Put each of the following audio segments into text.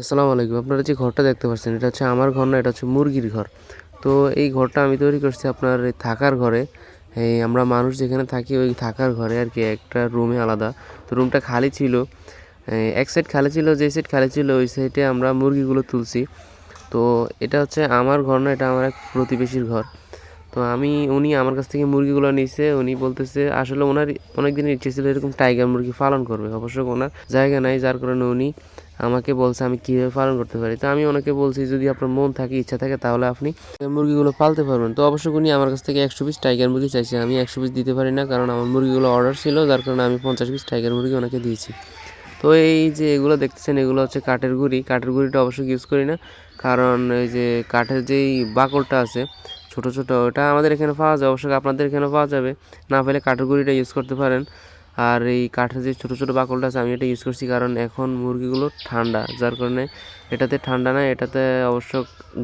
আসসালামু আলাইকুম। আপনারা যে ঘরটা দেখতে পাচ্ছেন, এটা হচ্ছে আমার ঘর না, এটা হচ্ছে মুরগির ঘর। তো এই ঘরটা আমি তৈরি করছি আপনার থাকার ঘরে। এই আমরা মানুষ যেখানে থাকি, ওই থাকার ঘরে আর কি, একটা রুমে আলাদা। তো রুমটা খালি ছিল। এক সাইড খালি ছিল, যে সাইড খালি ছিল, ওই সাইডে আমরা মুরগিগুলো তুলছি। তো এটা হচ্ছে আমার ঘর না, এটা আমার এক প্রতিবেশীর ঘর। তো আমি, উনি আমার কাছ থেকে মুরগিগুলো নিছে, উনি বলতেছে, আসলে ওনার অনেক দিনের ইচ্ছে ছিল এরকম টাইগার মুরগি পালন করবে। অবশ্য ওনার জায়গা নাই, যার কারণে উনি আমাকে বলছে আমি কীভাবে পালন করতে পারি। তো আমি ওনাকে বলছি, যদি আপনার মন থাকে, ইচ্ছা থাকে, তাহলে আপনি মুরগিগুলো পালতে পারবেন। তো অবশ্য উনি আমার কাছ থেকে একশো পিস টাইগার মুরগি চাইছে। আমি একশো পিস দিতে পারি না, কারণ আমার মুরগিগুলো অর্ডার ছিল, যার কারণে আমি পঞ্চাশ পিস টাইগার মুরগি ওনাকে দিয়েছি। তো এই যে এগুলো দেখতেছেন, এগুলো হচ্ছে কাঠের গুঁড়ি। কাঠের গুঁড়িটা অবশ্যই ইউজ করি না, কারণ এই যে কাঠের যেই বাকলটা আছে ছোট ছোট, ওটা আমাদের এখানে পাওয়া যায় অবশ্যই আপনাদের এখানে পাওয়া যাবে। না পেলে কাঠের গুঁড়িটা ইউজ করতে পারেন। আর এই কাঠের যে ছোটো ছোটো বাকলটা আছে, আমি এটা ইউজ করছি কারণ এখন মুরগিগুলো ঠান্ডা, যার কারণে এটাতে ঠান্ডা না এটাতে অবশ্য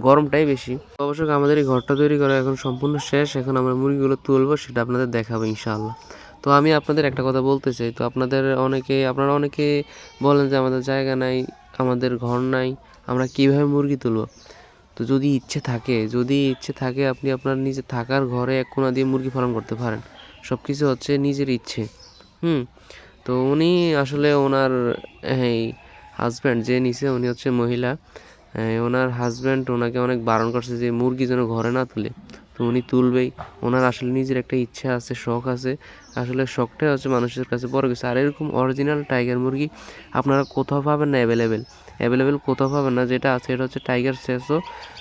গরমটাই বেশি। অবশ্য আমাদের এই ঘরটা তৈরি করা এখন সম্পূর্ণ শেষ, এখন আমরা মুরগিগুলো তুলবো, সেটা আপনাদের দেখাবো ইনশাআল্লাহ। তো আমি আপনাদের একটা কথা বলতে চাই, তো আপনাদের অনেকে, আপনারা অনেকে বলেন যে আমাদের জায়গা নাই, আমাদের ঘর নাই, আমরা কীভাবে মুরগি তুলব? তো যদি ইচ্ছে থাকে, যদি ইচ্ছে থাকে আপনি আপনার নিজে থাকার ঘরে এক কোণা দিয়ে মুরগি ফার্ম করতে পারেন। সব কিছু হচ্ছে নিজের ইচ্ছে। হুম? তো উনি আসলে ওনার, এই হাজব্যান্ড যে নিছে, উনি হচ্ছে মহিলা। ওনার হাজব্যান্ড ওনাকে অনেক বারণ করছে যে মুরগি যেন ঘরে না তুলে। তো উনি তুলবেই। ওনার আসলে নিজের একটা ইচ্ছা আছে, শখ আছে। আসলে শখটাই হচ্ছে মানুষের কাছে বড় কিছু। আর এরকম অরিজিনাল টাইগার মুরগি আপনারা কোথাও পাবেন না অ্যাভেলেবেল অ্যাভেলেবেল কোথাও পাবেন না, যেটা আছে এটা হচ্ছে টাইগার সেসো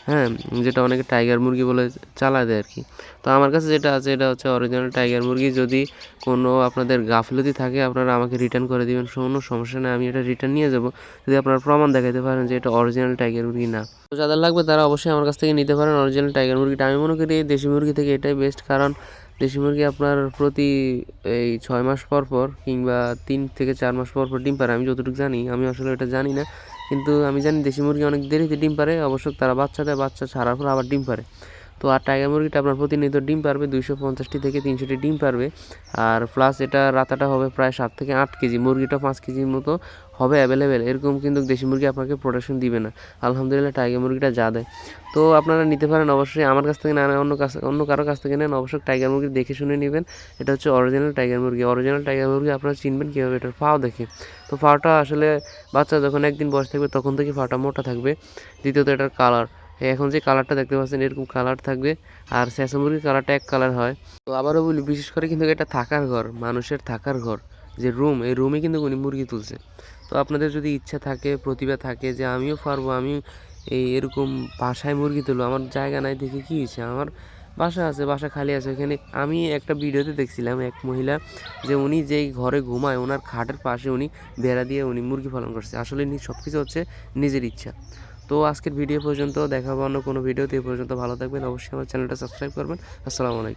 হ্যাঁ? যেটা অনেকে টাইগার মুরগি বলে চালা দেয় আর কি তো আমার কাছে যেটা আছে, এটা হচ্ছে অরিজিনাল টাইগার মুরগি। যদি কোনো আপনাদের গাফিলতি থাকে, আপনারা আমাকে রিটার্ন করে দেবেন। কোনো সমস্যা নেই, আমি এটা রিটার্ন নিয়ে যাব। যদি আপনারা প্রমাণ দেখাতে পারেন যে এটা অরিজিনাল টাইগার মুরগি না। তো যাদের লাগবে তারা অবশ্যই আমার কাছ থেকে নিতে পারেন অরিজিনাল টাইগার মুরগিটা। আমি মনে করি দেশি মুরগি থেকে এটাই বেস্ট কারণ দেশি মুরগি আপনার প্রতি এই ছয় মাস পর পর কিংবা তিন থেকে চার মাস পর পর ডিম পারে, আমি যতটুকু জানি, আমি আসলে এটা জানি না। কিন্তু আমি জানি দেশি মুরগি অনেক দেরিতে ডিম পারে, অবশ্য তারা বাচ্চা দেয়, বাচ্চা ছাড়ার পর আবার ডিম পারে। তো আর টাইগার মুরগিটা আপনার প্রতিনিয়ত ডিম পারবে দুইশো পঞ্চাশটি থেকে তিনশোটি ডিম পারবে। আর প্লাস এটা রাতাটা হবে প্রায় সাত থেকে আট কেজি, মুরগিটা পাঁচ কেজির মতো হবে অ্যাভেলেবেল এরকম কিন্তু দেশি মুরগি আপনাকে প্রোডাকশন দিবে না। আলহামদুলিল্লাহ টাইগার মুরগিটা যা দেয়। তো আপনারা নিতে পারেন অবশ্যই আমার কাছ থেকে না অন্য কাছ অন্য কারও কাছ থেকে নেন, অবশ্যই টাইগার মুরগি দেখে শুনে নেবেন। এটা হচ্ছে অরিজিনাল টাইগার মুরগি। অরিজিনাল টাইগার মুরগি আপনারা চিনবেন কীভাবে এটার পাও দেখে। তো পাওটা আসলে বাচ্চা যখন একদিন বয়স থাকবে তখন থেকে পাওটা মোটা থাকবে। দ্বিতীয়ত এটার কালার এখন যে কালারটা দেখতে পাচ্ছেন, এরকম কালার থাকবে। আর স্যাঁচা মুরগির কালারটা এক কালার হয়। তো আবারও বলি, বিশেষ করে কিন্তু এটা থাকার ঘর, মানুষের থাকার ঘর, যে রুম এই রুমে কিন্তু উনি মুরগি তুলছে। তো আপনাদের যদি ইচ্ছা থাকে, প্রতিভা থাকে যে আমিও পারব আমি এই এরকম বাসায় মুরগি তুলবো, আমার জায়গা নাই দেখে কী হয়েছে? আমার বাসা আছে, বাসা খালি আছে। এখানে আমি একটা ভিডিওতে দেখছিলাম এক মহিলা, যে উনি যেই ঘরে ঘুমায়, ওনার খাটের পাশে উনি বেড়া দিয়ে উনি মুরগি পালন করছে। আসলে সব কিছু হচ্ছে নিজের ইচ্ছা। তো আজকের ভিডিও পর্যন্ত, দেখা হবে অন্য কোনো ভিডিও দিয়ে পর্যন্ত ভালো থাকবেন। অবশ্যই আমার চ্যানেলটা সাবস্ক্রাইব করবেন। আসসালামু আলাইকুম।